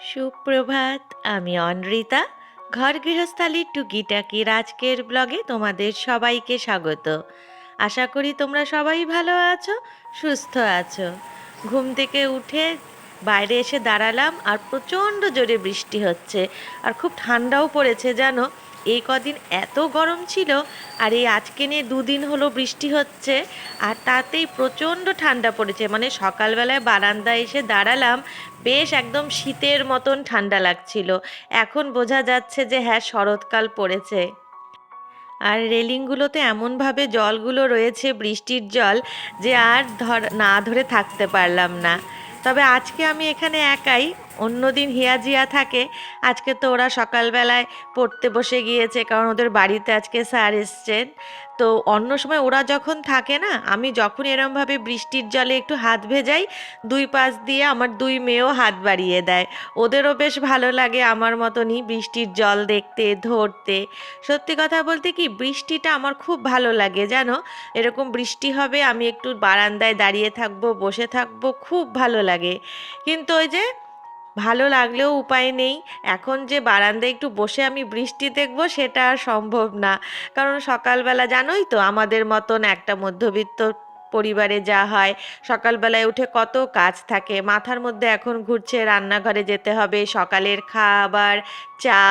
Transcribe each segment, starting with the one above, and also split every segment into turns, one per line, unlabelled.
সুপ্রভাত, আমি অনৃতা। ঘর গৃহস্থালির টুকিটাকির আজকের ব্লগে তোমাদের সবাইকে স্বাগত। আশা করি তোমরা সবাই ভালো আছো, সুস্থ আছো। ঘুম থেকে উঠে বাইরে এসে দাঁড়ালাম আর প্রচণ্ড জোরে বৃষ্টি হচ্ছে। আর খুব ঠান্ডাও পড়েছে, জানো? এই কদিন এত গরম ছিল আর এই আজকে নিয়ে দুদিন হলো বৃষ্টি হচ্ছে আর তাতেই প্রচণ্ড ঠান্ডা পড়েছে। মানে সকালবেলায় বারান্দায় এসে দাঁড়ালাম, বেশ একদম শীতের মতন ঠান্ডা লাগছিল। এখন বোঝা যাচ্ছে যে হ্যাঁ শরৎকাল পড়েছে। আর রেলিংগুলোতে এমনভাবে জলগুলো রয়েছে, বৃষ্টির জল, যে আর ধর, না ধরে থাকতে পারলাম না। তবে আজকে আমি এখানে একাই অন্যদিন হিয়াজিয়া থাকে, আজকে তো ওরা সকালবেলায় পড়তে বসে গিয়েছে, কারণ ওদের বাড়িতে আজকে স্যার এসছেন। তো অন্য সময় ওরা যখন থাকে না, আমি যখন এরমভাবে বৃষ্টির জলে একটু হাত ভেজাই, দুই পাশ দিয়ে আমার দুই মেয়েও হাত বাড়িয়ে দেয়। ওদেরও বেশ ভালো লাগে আমার মতনই বৃষ্টির জল দেখতে, ধরতে। সত্যি কথা বলতে কি, বৃষ্টিটা আমার খুব ভালো লাগে, জানো? এরকম বৃষ্টি হবে, আমি একটু বারান্দায় দাঁড়িয়ে থাকব, বসে থাকব, খুব ভালো লাগে। কিন্তু ওই যে ভালো লাগলেও উপায় নেই। এখন যে বারান্দায় একটু বসে আমি বৃষ্টি দেখব সেটা আর সম্ভব না। কারণ সকালবেলা জানোই তো আমাদের মতন একটা মধ্যবিত্ত পরিবারে যা হয়, সকালবেলায় উঠে কত কাজ থাকে। মাথার মধ্যে এখন ঘুরছে রান্নাঘরে যেতে হবে, সকালের খাবার, চা,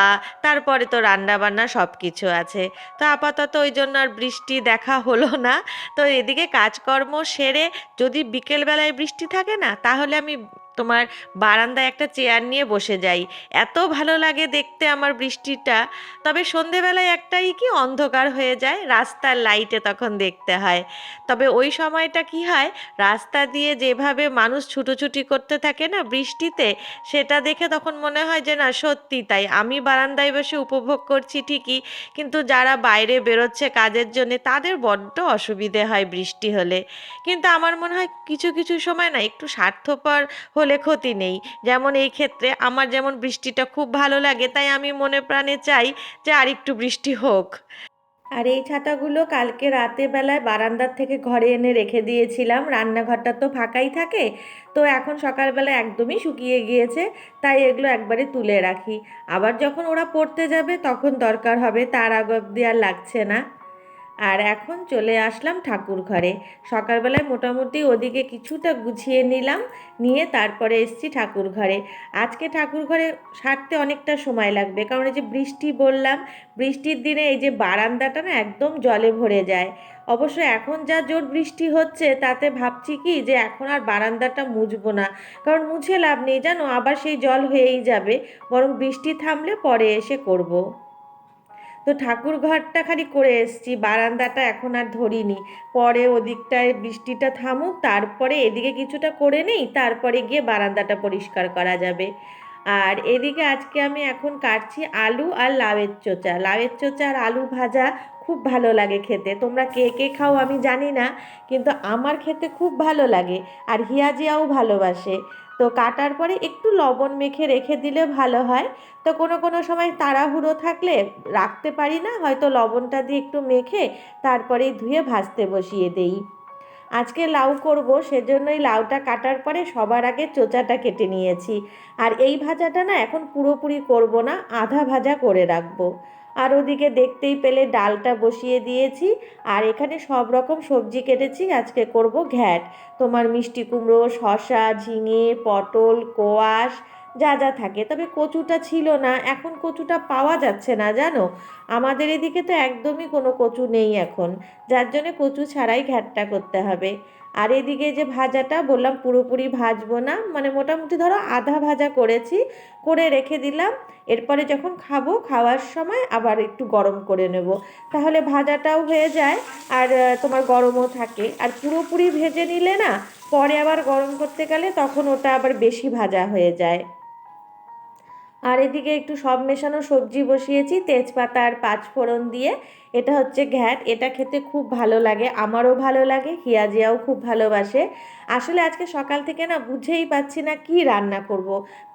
তারপরে তো রান্না বান্না সব কিছু আছে। তো আপাতত ওই জন্য আর বৃষ্টি দেখা হলো না। তো এদিকে কাজকর্ম সেরে যদি বিকেলবেলায় বৃষ্টি থাকে না, তাহলে আমি তোমার বারান্দায় একটা চেয়ার নিয়ে বসে যাই। এত ভালো লাগে দেখতে আমার বৃষ্টিটা। তবে সন্ধেবেলায় একটাই কি অন্ধকার হয়ে যায়, রাস্তার লাইটে তখন দেখতে হয়। তবে ওই সময়টা কি হয়, রাস্তা দিয়ে যেভাবে মানুষ ছুটোছুটি করতে থাকে না বৃষ্টিতে, সেটা দেখে তখন মনে হয় যে, না, সত্যি তাই। আমি বারান্দায় বসে উপভোগ করছি ঠিকই, কিন্তু যারা বাইরে বেরোচ্ছে কাজের জন্য, তাদের বড্ড অসুবিধে হয় বৃষ্টি হলে। কিন্তু আমার মনে হয় কিছু কিছু সময় না, একটু স্বার্থপর হলে ক্ষতি নেই। যেমন এই ক্ষেত্রে আমার যেমন বৃষ্টিটা খুব ভালো লাগে, তাই আমি মনে প্রাণে চাই যে আর একটু বৃষ্টি হোক। আর এই ছাতাগুলো কালকে রাতে বেলায় বারান্দার থেকে ঘরে এনে রেখে দিয়েছিলাম। রান্নাঘরটা তো ফাঁকাই থাকে, তো এখন সকালবেলা একদমই শুকিয়ে গিয়েছে, তাই এগুলো একবারে তুলে রাখি। আবার যখন ওরা পড়তে যাবে, তখন দরকার হবে, তার আগ অব্দি আর লাগছে না। আর এখন চলে আসলাম ঠাকুর ঘরে। সকালবেলায় মোটামুটি ওদিকে কিছুটা গুছিয়ে নিলাম, নিয়ে তারপরে এসছি ঠাকুর ঘরে। আজকে ঠাকুর ঘরে সারতে অনেকটা সময় লাগবে, কারণ এই যে বৃষ্টি বললাম, বৃষ্টির দিনে এই যে বারান্দাটা না একদম জলে ভরে যায়। অবশ্য এখন যা জোর বৃষ্টি হচ্ছে, তাতে ভাবছি কি যে এখন আর বারান্দাটা মুছবো না। কারণ মুছে লাভ নেই, জানো? আবার সেই জল হয়েই যাবে, বরং বৃষ্টি থামলে পরে এসে করব। তো ঠাকুর ঘরটা খালি করে এসছি, বারান্দাটা এখন আর ধরিনি। পরে ওদিকটায় বৃষ্টিটা থামুক, তারপরে এদিকে কিছুটা করে নেই, তারপরে গিয়ে বারান্দাটা পরিষ্কার করা যাবে। আর এদিকে আজকে আমি এখন কাটছি আলু আর লাউয়ের চোচা। লাউয়ের চোচা আর আলু ভাজা খুব ভালো লাগে খেতে। তোমরা কে কে খাও আমি জানি না, কিন্তু আমার খেতে খুব ভালো লাগে। আর হিয়াজিয়াও ভালোবাসে। তো কাটার পরে একটু লবণ মেখে রেখে দিলে ভালো হয়। তো কোনো কোনো সময় তাড়াহুড়ো থাকলে রাখতে পারি না, হয়তো লবণটা দিয়ে একটু মেখে তারপরেই ধুয়ে ভাজতে বসিয়ে দেই। আজকে লাউ করব, সেজন্যই লাউটা কাটার পরে সবার আগে চোচাটা কেটে নিয়েছি। আর এই ভাজাটা না এখন পুরোপুরি করব না, আধা ভাজা করে রাখব। আর ওদিকে দেখতেই পেলে ডালটা বসিয়ে দিয়েছি। আর এখানে সব রকম সবজি কেটেছি, আজকে করব ঘ্যাট। তোমার মিষ্টি কুমড়ো শশা ঝিঙে, পটল, কোয়াশ, যা যা থাকে। তবে কচুটা ছিল না, এখন কচুটা পাওয়া যাচ্ছে না, জানো? আমাদের এদিকে তো একদমই কোনো কচু নেই এখন। যার জন্য কচু ছাড়াই ঘ্যাটটা করতে হবে। আর এদিকে যে ভাজাটা বললাম পুরোপুরি ভাজবো না মানে মোটামুটি ধরো আধা ভাজা করেছি, করে রেখে দিলাম। এরপরে যখন খাব, খাওয়ার সময় আবার একটু গরম করে নেব। তাহলে ভাজাটাও হয়ে যায়, আর তোমার গরমও থাকে। আর পুরোপুরি ভেজে নিলে না, পরে আবার গরম করতে গেলে তখন ওটা আবার বেশি ভাজা হয়ে যায়। আর এদিকে একটু সব মেশানো সবজি বসিয়েছি, তেজপাতা আর পাঁচফোড়ন দিয়ে। এটা হচ্ছে ঘ্যাট, এটা খেতে খুব ভালো লাগে, আমারও ভালো লাগে, হিয়াজিয়াও খুব ভালোবাসে। আসলে আজকে সকাল থেকে না বুঝেই পাচ্ছি না কি রান্না করব।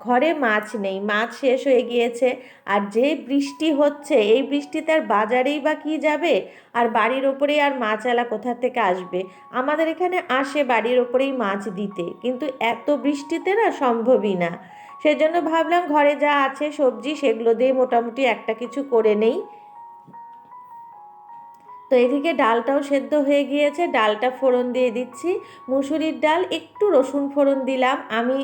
ঘরে মাছ নেই, মাছ শেষ হয়ে গিয়েছে, আর যে বৃষ্টি হচ্ছে, এই বৃষ্টিতে আর বাজারেই বা কি যাবে? আর বাড়ির ওপরেই আর মাছওয়ালা কোথা থেকে আসবে? আমাদের এখানে আসে বাড়ির ওপরেই মাছ দিতে, কিন্তু এত বৃষ্টিতে না সম্ভবই না। সেজন্য ভাবলাম ঘরে যা আছে সবজি সেগুলো দিয়ে মোটামুটি একটা কিছু করে নেই। তো এদিকে ডালটাও সেদ্ধ হয়ে গিয়েছে, ডালটা ফোড়ন দিয়ে দিচ্ছি। মুসুরির ডাল, একটু রসুন ফোড়ন দিলাম। আমি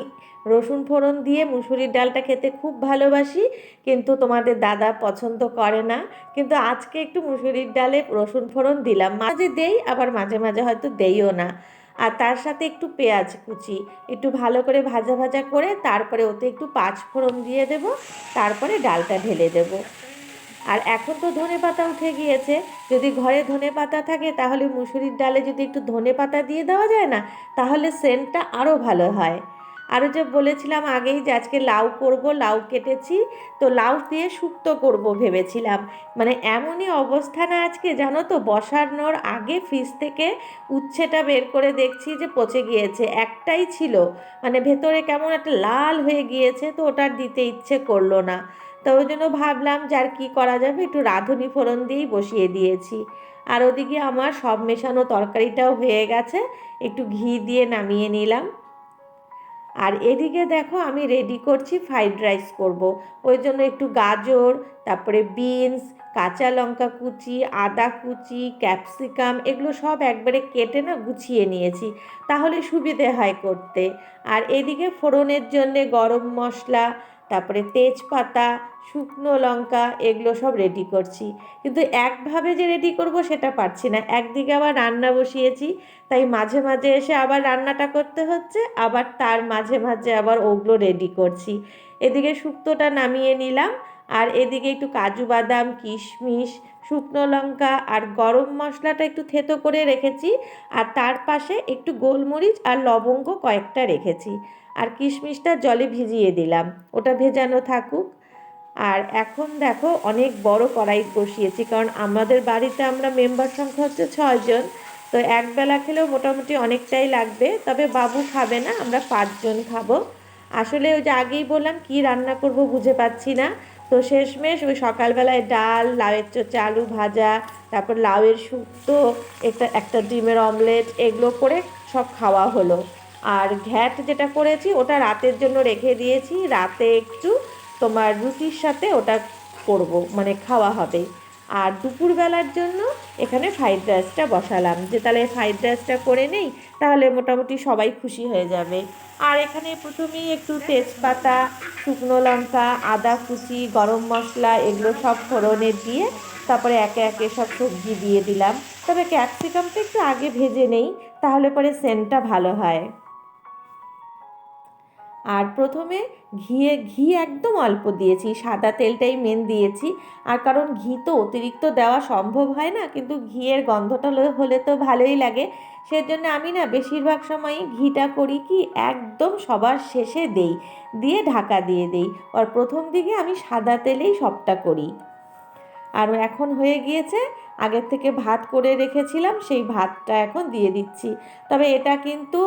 রসুন ফোড়ন দিয়ে মুসুরির ডালটা খেতে খুব ভালোবাসি, কিন্তু তোমাদের দাদা পছন্দ করে না। কিন্তু আজকে একটু মুসুরির ডালে রসুন ফোড়ন দিলাম। মাঝে দেই, আবার মাঝে মাঝে হয়তো দেইও না। আর তার সাথে একটু পেঁয়াজ কুচি। একটু ভালো করে ভাজা ভাজা করে তারপরে ওতে একটু পাঁচ ফোড়ন দিয়ে দেব, তারপরে ডালটা ঢেলে দেব। আর এখন তো ধনে পাতা উঠে গিয়েছে। যদি ঘরে ধনে পাতা থাকে তাহলে মুসুরির ডালে যদি একটু ধনে পাতা দিয়ে দেওয়া যায় না, তাহলে সেন্টটা আরও ভালো হয়। আরও যে বলেছিলাম আগেই যে আজকে লাউ করব, লাউ কেটেছি, তো লাউ দিয়ে শুক্তো করব ভেবেছিলাম। মানে এমনই অবস্থা না আজকে, জানো তো? বসানোর আগে ফ্রিজ থেকে উচ্ছেটা বের করে দেখছি যে পচে গিয়েছে, একটাই ছিল। মানে ভেতরে কেমন একটা লাল হয়ে গিয়েছে, তো ওটা দিতে ইচ্ছে করল না। তো ওই জন্য ভাবলাম যে আর কী করা যাবে? একটু রাঁধুনি ফোড়ন দিয়েই বসিয়ে দিয়েছি। আর ওদিকে আমার সব মেশানো তরকারিটাও হয়ে গেছে, একটু ঘি দিয়ে নামিয়ে নিলাম। আর এদিকে দেখো আমি রেডি করছি ফ্রাইড রাইস করব। ওই জন্য একটু গাজর, তারপরে বিনস কাঁচা লঙ্কা কুচি, আদা কুচি ক্যাপসিকাম এগুলো সব একবারে কেটে না গুছিয়ে নিয়েছি, তাহলে সুবিধে হয় করতে আর এদিকে ফোড়নের জন্যে গরম মশলা তারপরে তেজপাতা, শুকনো লঙ্কা, এগুলো সব রেডি করছি। কিন্তু একভাবে যে রেডি করব সেটা পারছি না। একদিকে আবার রান্না বসিয়েছি, তাই মাঝে মাঝে এসে আবার রান্নাটা করতে হচ্ছে, আবার তার মাঝে মাঝে আবার ওগুলো রেডি করছি। এদিকে শুক্তোটা নামিয়ে নিলাম, আর এদিকে একটু কাজু বাদাম, কিশমিশ, শুকনো লঙ্কা আর গরম মশলাটা একটু থেতো করে রেখেছি, আর তার পাশে একটু গোলমরিচ আর লবঙ্গ কয়েকটা রেখেছি। আর কিশমিশটা জলে ভিজিয়ে দিলাম। ওটা ভেজানো থাকুক। আর এখন দেখো অনেক বড় কড়াই বসিয়েছি, কারণ আমাদের বাড়িতে আমরা মেম্বার সংখ্যা হচ্ছে ছয়জন। তো একবেলা খেলেও মোটামুটি অনেকটাই লাগবে, তবে বাবু খাবে না, আমরা পাঁচজন খাব। আসলে ওই যে আগেই বললাম, কি রান্না করব বুঝে পাচ্ছি না। তো শেষমেশ ওই সকালবেলায় ডাল, লাউয়ের চোচা আলু ভাজা, তারপর লাউয়ের শুক্তো, একটা একটা ডিমের অমলেট, এগুলো করে সব খাওয়া হলো। আর ঘ্যাট যেটা করেছি, ওটা রাতের জন্য রেখে দিয়েছি। রাতে একটু তোমার রুটির সাথে ওটা করব মানে খাওয়া হবে। আর দুপুরবেলার জন্য এখানে ফ্রাইড রাইসটা বসালাম। যে তাহলে ফ্রাইড রাইসটা করে নেই, তাহলে মোটামুটি সবাই খুশি হয়ে যাবে। আর এখানে প্রথমেই একটু তেজপাতা, শুকনো লঙ্কা, আদা কুচি, গরম মশলা, এগুলো সব ফোড়নে দিয়ে তারপরে একে একে সব সবজি দিয়ে দিলাম। তবে ক্যাপসিকামটা একটু আগে ভেজে নেই, তাহলে পরে সেন্টটা ভালো হয়। আর প্রথমে ঘিয়ে, ঘি একদম অল্প দিয়েছি, সাদা তেলটাই মেন দিয়েছি। আর কারণ ঘি তো অতিরিক্ত দেওয়া সম্ভব হয় না, কিন্তু ঘিয়ের গন্ধটা হলে তো ভালোই লাগে। সেজন্য আমি না বেশিরভাগ সময়ই ঘিটা করি কি, একদম সবার শেষে দেই, দিয়ে ঢাকা দিয়ে দেই। আর প্রথম দিকে আমি সাদা তেলেই সবটা করি। আর এখন হয়ে গিয়েছে, আগের থেকে ভাত করে রেখেছিলাম, সেই ভাতটা এখন দিয়ে দিচ্ছি। তবে এটা কিন্তু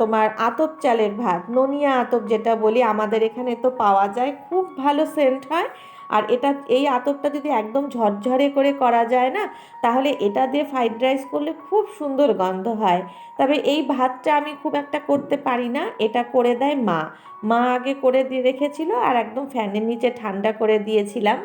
তোমার আতপ চালের ভাত, ননিয়া আতপ যেটা বলি, আমাদের এখানে তো পাওয়া যায়, খুব ভালো সেন্ট হয়। আর এটা, এই আতপটা যদি একদম ঝরঝরে করে করা যায় না, তাহলে এটা দিয়ে ফ্রাইড রাইস করলে খুব সুন্দর গন্ধ হয়। তবে এই ভাতটা আমি খুব একটা করতে পারি না, এটা করে দেয় মা। মা আগে করে দিয়ে রেখেছিল আর একদম ফ্যানের নিচে ঠান্ডা করে দিয়েছিলাম।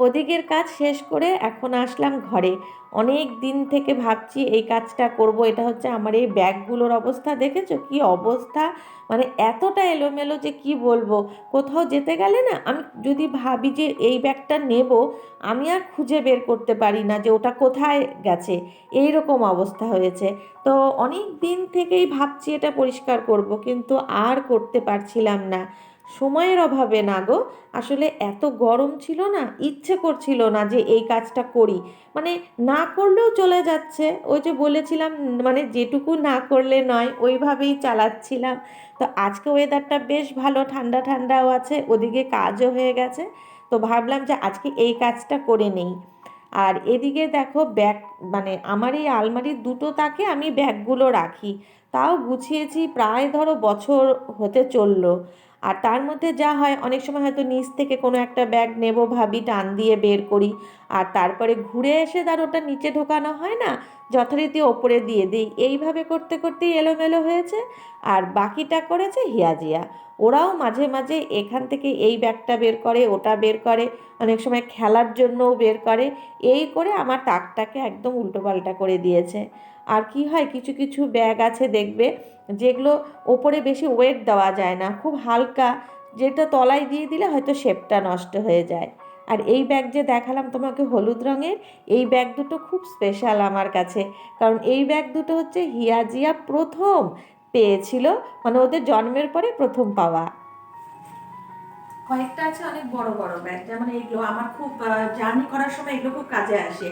ওদিকের কাজ শেষ করে এখন আসলাম ঘরে। অনেক দিন থেকে ভাবছি এই কাজটা করব, এটা হচ্ছে আমার এই ব্যাগগুলোর অবস্থা। দেখেছ কি অবস্থা? মানে এতটা এলোমেলো যে কি বলব? কোথাও যেতে গেলে না আমি যদি ভাবি যে এই ব্যাগটা নেব, আমি আর খুঁজে বের করতে পারি না যে ওটা কোথায় গেছে। এই রকম অবস্থা হয়েছে। তো অনেক দিন থেকেই ভাবছি এটা পরিষ্কার করব, কিন্তু আর করতে পারছিলাম না। সময়ের অভাবে না গো। আসলে এত গরম ছিল না, ইচ্ছে করছিল না যে এই কাজটা করি। মানে না করলেও চলে যাচ্ছে। ওই যে বলেছিলাম মানে যেটুকু না করলে নয়, ওইভাবেই চালাচ্ছিলাম। তো আজকে ওয়েদারটা বেশ ভালো, ঠান্ডা ঠান্ডাও আছে, ওদিকে কাজও হয়ে গেছে। তো ভাবলাম যে আজকে এই কাজটা করে নেই। আর এদিকে দেখো ব্যাগ মানে আমার এই আলমারির দুটো তাকে আমি ব্যাগগুলো রাখি। তাও গুছিয়েছি, প্রায় ধরো বছর হতে চলল। আর তার মধ্যে যা হয়, অনেক সময় হয়তো নিচ থেকে কোনো একটা ব্যাগ নেব ভাবি, টান দিয়ে বের করি। আর তারপরে ঘুরে এসে তার ওটা নিচে ঢোকানো হয় না, যথারীতি ওপরে দিয়ে দিই। এইভাবে করতে করতেই এলোমেলো হয়েছে। আর বাকিটা করেছে হিয়াজিয়া ওরাও মাঝে মাঝে এখান থেকে এই ব্যাগটা বের করে, ওটা বের করে, অনেক সময় খেলার জন্যও বের করে। এই করে আমার তাকটাকে একদম উল্টোপাল্টা করে দিয়েছে। আর কি হয়, কিছু কিছু ব্যাগ আছে দেখবে, যেগুলো ওপরে বেশি ওয়েট দেওয়া যায় না, খুব হালকা, যেটা তলায় দিয়ে দিলে হয়তো শেপটা নষ্ট হয়ে যায়। আর এই ব্যাগ যে দেখালাম তোমাকে হলুদ রঙের, এই ব্যাগ দুটো খুব স্পেশাল আমার কাছে। কারণ এই ব্যাগ দুটো হচ্ছে হিয়াজিয়া প্রথম পেয়েছিল মানে ওদের জন্মের পরে প্রথম পাওয়া। কয়েকটা আছে অনেক বড় বড় ব্যাগ, যেমন এইগুলো, আমার খুব জার্নি করার সময় এগুলো খুব কাজে আসে।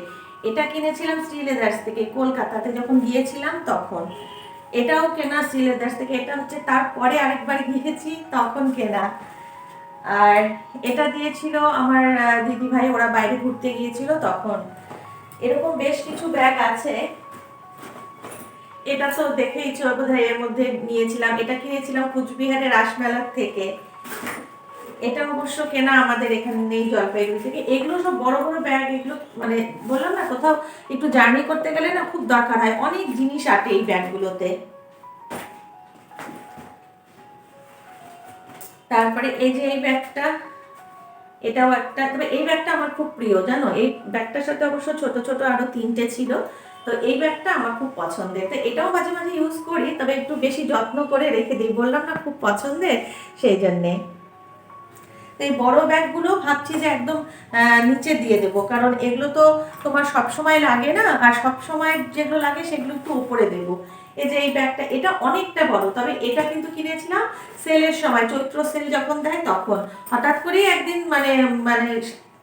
এটা কিনেছিলাম শ্রী লেদার্স থেকে, কলকাতাতে যখন গিয়েছিলাম তখন। এটাও কেনা শ্রী লেদার্স থেকে, এটা হচ্ছে তারপরে আরেকবার গিয়েছি তখন কেনা। আর এটা দিয়েছিল আমার দিদি ভাই ওরা বাইরে ঘুরতে গিয়েছিল তখন। এরকম বেশ কিছু ব্যাগ আছে। এটা তো দেখেইছো বোধহয় এর মধ্যে নিয়েছিলাম। এটা কিনেছিলাম কুচবিহারের রাসমেলার থেকে। এটা অবশ্য কেনা আমাদের এখানে নেই জলপাইগুড়ি থেকে। এগুলো সব বড় বড় ব্যাগ এগুলো মানে বললাম না, কোথাও একটু জার্নি করতে গেলে না খুব দরকার হয়। অনেক জিনিস আটে এই ব্যাগগুলোতে তারপরে এই যে এই ব্যাগটা এটাও একটা, তবে এই ব্যাগটা আমার খুব প্রিয়, জানো? এই ব্যাগটার সাথে অবশ্য ছোট ছোট আরও তিনটে ছিল। তো এই ব্যাগটা আমার খুব পছন্দের। তো এটাও মাঝে মাঝে ইউজ করি, তবে একটু বেশি যত্ন করে রেখে দিই। বললাম না খুব পছন্দের, সেই জন্যে। এই বড় ব্যাগগুলো ভাবছি যে একদম নিচে দিয়ে দেবো। কারণ এগুলো তো তোমার সব সময় লাগে না, আর সব সময় যেগুলো লাগে সেগুলো একটু উপরে দেবো। এই যে এই ব্যাগটা, এটা অনেকটা বড়, তবে এটা কিন্তু কিনেছিলাম সেলের সময়, চৈত্র সেল যখন দেয় তখন। হঠাৎ করেই একদিন মানে মানে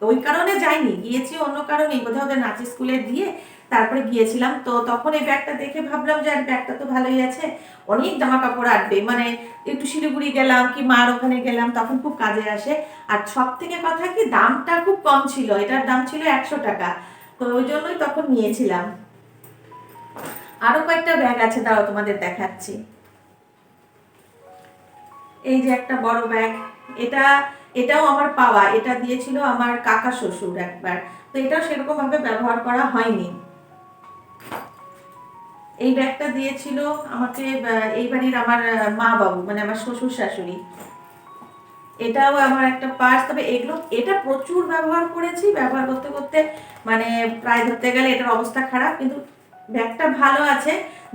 ওই কারণে যাইনি, গিয়েছি অন্য কারণে বোধহয় ওদের নাচের স্কুলে দিয়ে তারপরে গিয়েছিলাম। তো তখন এই ব্যাগটা দেখে ভাবলাম যে, আর, ব্যাগটা তো ভালোই আছে। অনেক জামা কাপড় আটবে মানে একটু শিলিগুড়ি গেলাম কি মার ওখানে গেলাম, তখন খুব কাজে আসে। আর সব থেকে কথা কি, দামটা খুব কম ছিল। এটার দাম ছিল একশো টাকা। তো ওই জন্যই তখন নিয়েছিলাম। আরও কয়েকটা ব্যাগ আছে, দাঁড়াও তোমাদের দেখাচ্ছি। এই যে একটা বড় ব্যাগ। এটা, এটাও আমার পাওয়া। এটা দিয়েছিল আমার কাকা শ্বশুর একবার। তো এটাও সেরকম ভাবে ব্যবহার করা হয়নি। এই ব্যাগটা দিয়েছিল আমাকে এই বাড়ির আমার মা বাবু মানে আমার শ্বশুর শাশুড়ি। এটাও আমার একটা পার্স তবে এগুলো, এটা প্রচুর ব্যবহার করেছি, ব্যবহার করতে করতে মানে প্রায় ধরতে গেলে এটার অবস্থা খারাপ, কিন্তু ব্যাগটা ভালো আছে।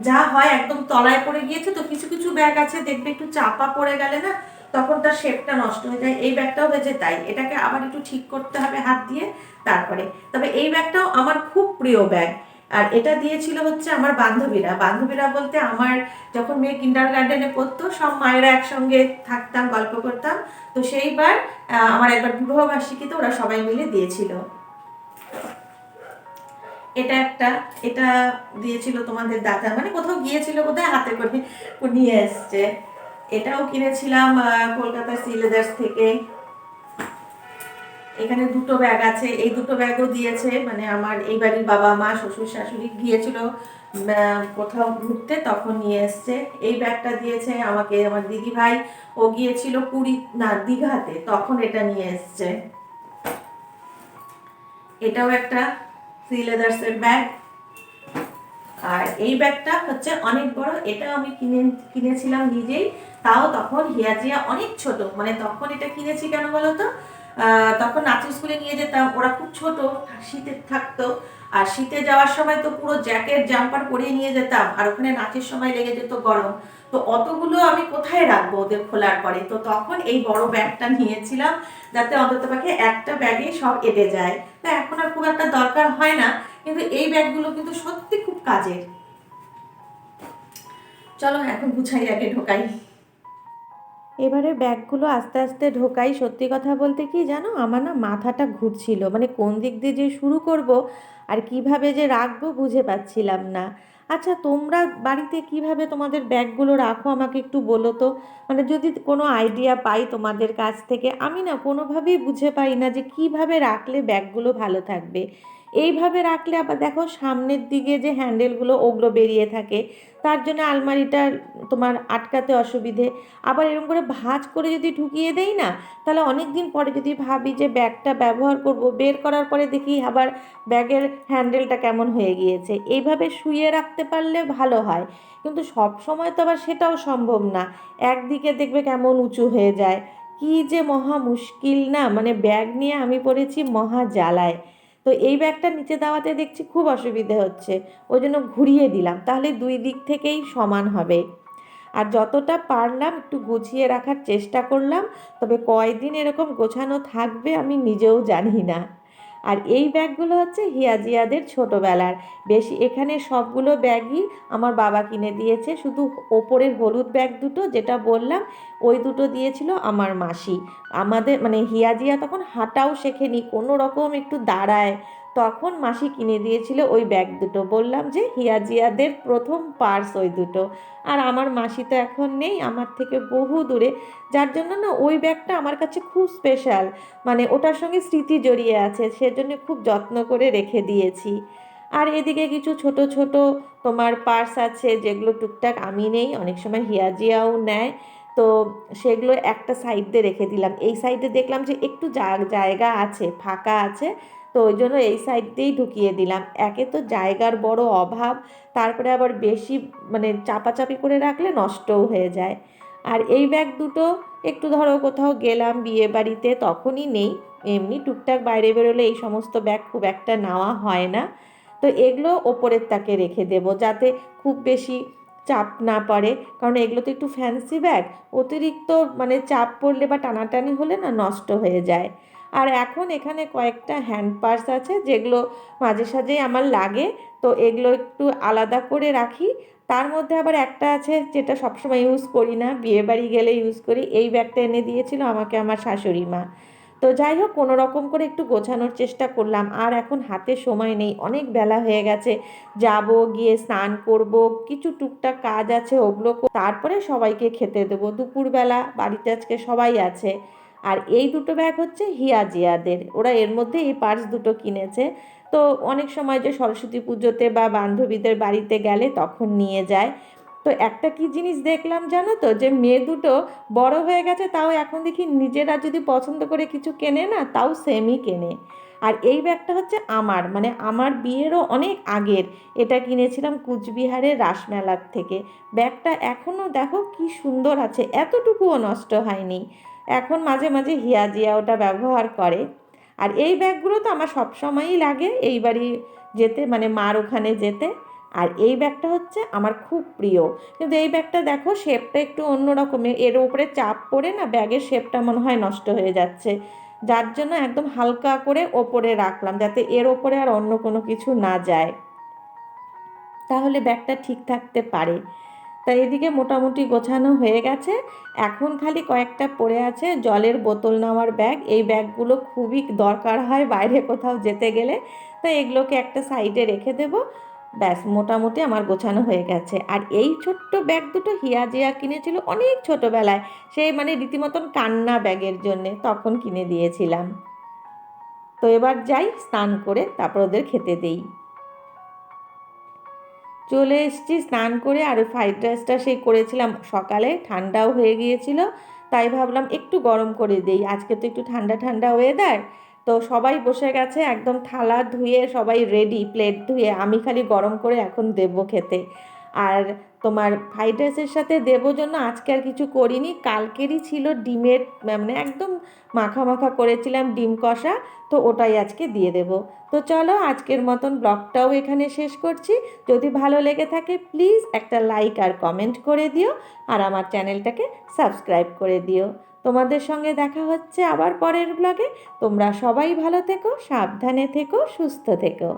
যা হয় একদম তলায় পড়ে গিয়েছে, তো কিছু কিছু ব্যাগ আছে, দেখবে একটু চাপা পড়ে গেলে না, তখন তার শেপটা নষ্ট হয়ে যায়। এই ব্যাগটাও হয়েছে তাই। এটাকে আবার একটু ঠিক করতে হবে হাত দিয়ে, তারপরে। তবে এই ব্যাগটাও আমার খুব প্রিয় ব্যাগ। আর এটা দিয়েছিল হচ্ছে আমার বান্ধবীরা। বান্ধবীরা বলতে আমার যখন মেয়ে কিন্ডার গার্ডেনে পড়তো, সব মায়েরা একসঙ্গে থাকতাম, গল্প করতাম। তো সেইবার আমার একবার বিবাহবার্ষিকীতে ওরা সবাই মিলে দিয়েছিল। এটা একটা, এটা দিয়েছিল তোমাদের দাদা। মানে কোথাও গিয়েছিল কোথায় হাতে করে নিয়ে এসছে। এটাও কিনেছিলাম কলকাতার সিলেদার্স থেকে। এখানে দুটো ব্যাগ আছে। এই দুটো ব্যাগও দিয়েছে। মানে আমার এই বাড়ির বাবা মা, শ্বশুর শাশুড়ি গিয়েছিল কোথাও ঘুরতে, তখন নিয়ে এসছে। এই ব্যাগটা দিয়েছে আমাকে আমার দিদি ভাই। ও গিয়েছিল পুরী, না, দীঘাতে। তখন এটা নিয়ে এসছে। এটাও একটা থ্রি লেদার্সের ব্যাগ আর এই ব্যাগটা হচ্ছে অনেক বড়। এটা আমি কিনে, কিনেছিলাম নিজেই। তাও তখন হিয়াজিয়া অনেক ছোট। মানে তখন এটা কিনেছি কেন বলো তো তখন নাচের স্কুলে নিয়ে যেতাম। ওরা খুব ছোট, শীতে থাকতো। আর শীতে যাওয়ার সময় তো পুরো জ্যাকেট জাম্পার পরিয়ে নিয়ে যেতাম। আর ওখানে নাচের সময় লেগে যেত গরম। তো অতগুলো আমি কোথায় রাখব ওদের খোলার পরে? তো তখন এই বড় ব্যাগটা নিয়েছিলাম, যাতে অন্তত পাখি একটা ব্যাগে সব এটে যায়। তা এখন আর খুব একটা দরকার হয় না, কিন্তু এই ব্যাগগুলো কিন্তু সত্যি খুব কাজের। চলো, এখন গুছাই, আগে ঢোকাই। এবারে ব্যাগগুলো আস্তে আস্তে ঢোকাই। সত্যি কথা বলতে কি জানো? আমার না মাথাটা ঘুরছিল। মানে কোন দিক দিয়ে যে শুরু করব আর কীভাবে যে রাখব বুঝে পাচ্ছিলাম না। আচ্ছা তোমরা বাড়িতে কীভাবে তোমাদের ব্যাগগুলো রাখো আমাকে একটু বলো তো। মানে যদি কোনো আইডিয়া পাই তোমাদের কাছ থেকে। আমি না কোনোভাবেই বুঝে পাই না যে কীভাবে রাখলে ব্যাগগুলো ভালো থাকবে। এইভাবে রাখলে আবার দেখো সামনের দিকে যে হ্যান্ডেলগুলো ওগুলো বেরিয়ে থাকে। তার জন্য আলমারিটা তোমার আটকাতে অসুবিধে। আবার এরকম করে ভাঁজ করে যদি ঢুকিয়ে দেই না, তাহলে অনেক দিন পরে যদি ভাবি যে ব্যাগটা ব্যবহার করব, বের করার পরে দেখি আবার ব্যাগের হ্যান্ডেলটা কেমন হয়ে গিয়েছে। এইভাবে শুয়ে রাখতে পারলে ভালো হয়। কিন্তু সব সময় তো আবার সেটাও সম্ভব না। একদিকে দেখবে কেমন উঁচু হয়ে যায়। কি যে মহা মুশকিল না মানে ব্যাগ নিয়ে আমি পড়েছি মহা জ্বালায়। তো এই ব্যাগটা নিচে দেওয়াতে দেখছি খুব অসুবিধে হচ্ছে, ওই জন্য ঘুরিয়ে দিলাম, তাহলে দুই দিক থেকেই সমান হবে। আর যতটা পারলাম একটু গুছিয়ে রাখার চেষ্টা করলাম, তবে কয়দিন এরকম গোছানো থাকবে আমি নিজেও জানি না। আর এই ব্যাগগুলো হচ্ছে হিয়াজিয়াদের ছোটোবেলার। বেশি, এখানে সবগুলো ব্যাগই আমার বাবা কিনে দিয়েছে। শুধু ওপরের হলুদ ব্যাগ দুটো, যেটা বললাম, ওই দুটো দিয়েছিল আমার মাসি। আমাদের মানে হিয়াজিয়া তখন হাঁটাও শেখেনি, কোনো রকম একটু দাঁড়ায় তখন মাসি কিনে দিয়েছিল ওই ব্যাগ দুটো। বললাম যে, হিয়াজিয়াদের প্রথম পার্স ওই দুটো। আর আমার মাসি তো এখন নেই, আমার থেকে বহু দূরে। যার জন্য না, ওই ব্যাগটা আমার কাছে খুব স্পেশাল মানে ওটার সঙ্গে স্মৃতি জড়িয়ে আছে, সেজন্য খুব যত্ন করে রেখে দিয়েছি। আর এদিকে কিছু ছোট ছোট তোমার পার্স আছে, যেগুলো টুকটাক আমি নেই, অনেক সময় হিয়াজিয়াও নেয়। তো সেগুলো একটা সাইড রেখে দিলাম। এই সাইডে দেখলাম যে, একটু জায়গা আছে, ফাঁকা আছে। তো ওই জন্য এই সাইড দিয়েই ঢুকিয়ে দিলাম। একে তো জায়গার বড় অভাব, তারপরে আবার বেশি মানে চাপাচাপি করে রাখলে নষ্টও হয়ে যায়। আর এই ব্যাগ দুটো একটু ধরো কোথাও গেলাম বিয়ে বাড়িতে, তখনই নেই। এমনি টুকটাক বাইরে বেরোলে এই সমস্ত ব্যাগ খুব একটা নেওয়া হয় না। তো এগুলো ওপরের তাকে রেখে দেব যাতে খুব বেশি চাপ না পড়ে। কারণ এগুলো তো একটু ফ্যান্সি ব্যাগ অতিরিক্ত মানে চাপ পড়লে বা টানাটানি হলে না নষ্ট হয়ে যায়। আর এখন এখানে কয়েকটা হ্যান্ড পার্স আছে, যেগুলো মাঝে সাঝেই আমার লাগে। তো এগুলো একটু আলাদা করে রাখি। তার মধ্যে আবার একটা আছে যেটা সবসময় ইউজ করি না, বিয়ে বাড়ি গেলে ইউজ করি। এই ব্যাগটা এনে দিয়েছিল আমাকে আমার শাশুড়ি মা। তো যাই হোক, কোনো রকম করে একটু গোছানোর চেষ্টা করলাম। আর এখন হাতে সময় নেই, অনেক বেলা হয়ে গেছে। যাব, গিয়ে স্নান করব, কিছু টুকটাক কাজ আছে, ওগুলো তারপরে সবাইকে খেতে দেবো। দুপুরবেলা বাড়িতে আজকে সবাই আছে। আর এই দুটো ব্যাগ হচ্ছে হিয়াজিয়াদের ওরা এর মধ্যে এই পার্স দুটো কিনেছে। তো অনেক সময় যে সরস্বতী পুজোতে বা বান্ধবীদের বাড়িতে গেলে তখন নিয়ে যায়। তো একটা কি জিনিস দেখলাম জানো তো? যে মেয়ে দুটো বড় হয়ে গেছে, তাও এখন দেখি নিজেরা যদি পছন্দ করে কিছু কেনে না, তাও সেমই কেনে। আর এই ব্যাগটা হচ্ছে আমার মানে আমার বিয়েরও অনেক আগের। এটা কিনেছিলাম কুচবিহারের রাসমেলার থেকে। ব্যাগটা এখনও দেখো কি সুন্দর আছে, এতটুকুও নষ্ট হয়নি। এখন মাঝে মাঝে হিয়া জিয়া ওটা ব্যবহার করে। আর এই ব্যাগগুলো তো আমার সবসময়ই লাগে এই বাড়ি যেতে মানে মার ওখানে যেতে। আর এই ব্যাগটা হচ্ছে আমার খুব প্রিয়। কিন্তু এই ব্যাগটা দেখো শেপটা একটু অন্য রকমের এর উপরে চাপ পড়ে না, ব্যাগের শেপটা মনে হয় নষ্ট হয়ে যাচ্ছে। যার জন্য একদম হালকা করে ওপরে রাখলাম, যাতে এর ওপরে আর অন্য কোনো কিছু না যায়। তাহলে ব্যাগটা ঠিক থাকতে পারে। তাই এদিকে মোটামুটি গোছানো হয়ে গেছে। এখন খালি কয়েকটা পড়ে আছে, জলের বোতল নেওয়ার ব্যাগ। এই ব্যাগগুলো খুবই দরকার হয় বাইরে কোথাও যেতে গেলে। তাই এগুলোকে একটা সাইডে রেখে দেব। ব্যাস, মোটামুটি আমার গোছানো হয়ে গেছে। আর এই ছোট্ট ব্যাগ দুটো হিয়া জিয়া কিনেছিল অনেক ছোটোবেলায়। সেই মানে রীতিমতন কান্না ব্যাগের জন্যে তখন কিনে দিয়েছিলাম। তো এবার যাই, স্নান করে তারপর ওদের খেতে দেই। চলে এসেছি, স্নান করে আর ফ্রাইড রাইসটা সেই করেছিলাম। সকালে ঠান্ডাও হয়ে গিয়েছিল, তাই ভাবলাম একটু গরম করে দিই। আজকে তো একটু ঠান্ডা ঠান্ডা ওয়েদার তো সবাই বসে গেছে, একদম থালা ধুয়ে সবাই রেডি প্লেট ধুয়ে, আমি খালি গরম করে এখন দেবো খেতে। আর তোমার ফ্রাইড রাইসের সাথে দেবো জন্য আজকে আর কিছু করিনি। কালকেরই ছিল ডিমের মানে একদম মাখা মাখা করেছিলাম ডিম কষা, তো ওটাই আজকে দিয়ে দেব। তো চলো আজকের মতন ব্লগটাও এখানে শেষ করছি। যদি ভালো লেগে থাকে প্লিজ একটা লাইক আর কমেন্ট করে দিও আর আমার চ্যানেলটাকে সাবস্ক্রাইব করে দিও। তোমাদের সঙ্গে দেখা হচ্ছে আবার পরের ব্লগে। তোমরা সবাই ভালো থেকো, সাবধানে থেকো, সুস্থ থেকো।